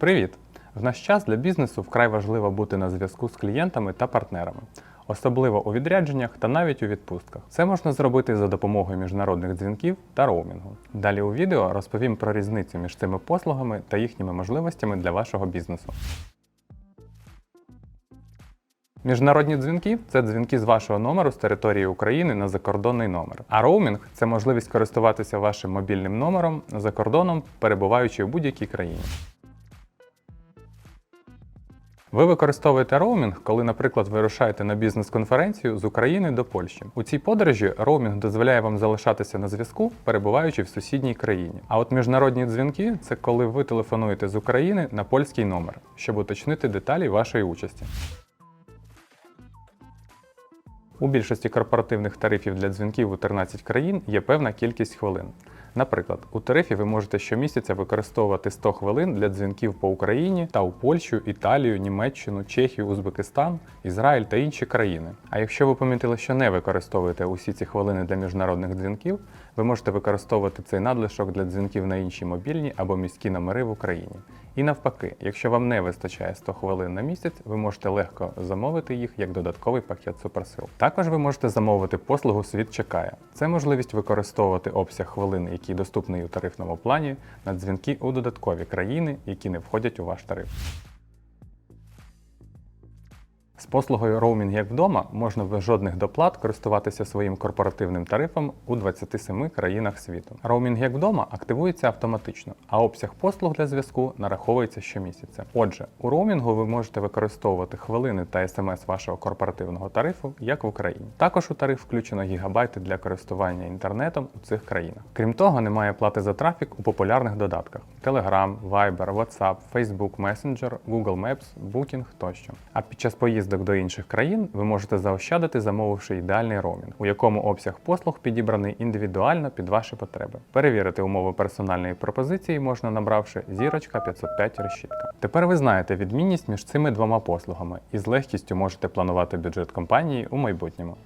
Привіт! В наш час для бізнесу вкрай важливо бути на зв'язку з клієнтами та партнерами, особливо у відрядженнях та навіть у відпустках. Це можна зробити за допомогою міжнародних дзвінків та роумінгу. Далі у відео розповім про різницю між цими послугами та їхніми можливостями для вашого бізнесу. Міжнародні дзвінки це дзвінки з вашого номеру з території України на закордонний номер. А роумінг це можливість користуватися вашим мобільним номером за кордоном, перебуваючи в будь-якій країні. Ви використовуєте роумінг, коли, наприклад, вирушаєте на бізнес-конференцію з України до Польщі. У цій подорожі роумінг дозволяє вам залишатися на зв'язку, перебуваючи в сусідній країні. А от міжнародні дзвінки це коли ви телефонуєте з України на польський номер, щоб уточнити деталі вашої участі. У більшості корпоративних тарифів для дзвінків у 13 країн є певна кількість хвилин. Наприклад, у тарифі ви можете щомісяця використовувати 100 хвилин для дзвінків по Україні та у Польщу, Італію, Німеччину, Чехію, Узбекистан, Ізраїль та інші країни. А якщо ви помітили, що не використовуєте усі ці хвилини для міжнародних дзвінків, ви можете використовувати цей надлишок для дзвінків на інші мобільні або міські номери в Україні. І навпаки, якщо вам не вистачає 100 хвилин на місяць, ви можете легко замовити їх як додатковий пакет суперсил. Також ви можете замовити послугу Світ чекає. Це можливість використовувати обсяг хвилин, який доступний у тарифному плані, на дзвінки у додаткові країни, які не входять у ваш тариф. З послугою роумінг як вдома можна без жодних доплат користуватися своїм корпоративним тарифом у 27 країнах світу. Роумінг як вдома активується автоматично, а обсяг послуг для зв'язку нараховується щомісяця. Отже, у роумінгу ви можете використовувати хвилини та смс вашого корпоративного тарифу як в Україні. Також у тариф включено гігабайти для користування інтернетом у цих країнах. Крім того, немає плати за трафік у популярних додатках: Telegram, Viber, WhatsApp, Facebook Messenger, Google Maps, Booking тощо. А під час поїздок до інших країн ви можете заощадити, замовивши ідеальний роумінг, у якому обсяг послуг підібраний індивідуально під ваші потреби. Перевірити умови персональної пропозиції можна набравши зірочка 505 решітка. Тепер ви знаєте відмінність між цими двома послугами і з легкістю можете планувати бюджет компанії у майбутньому.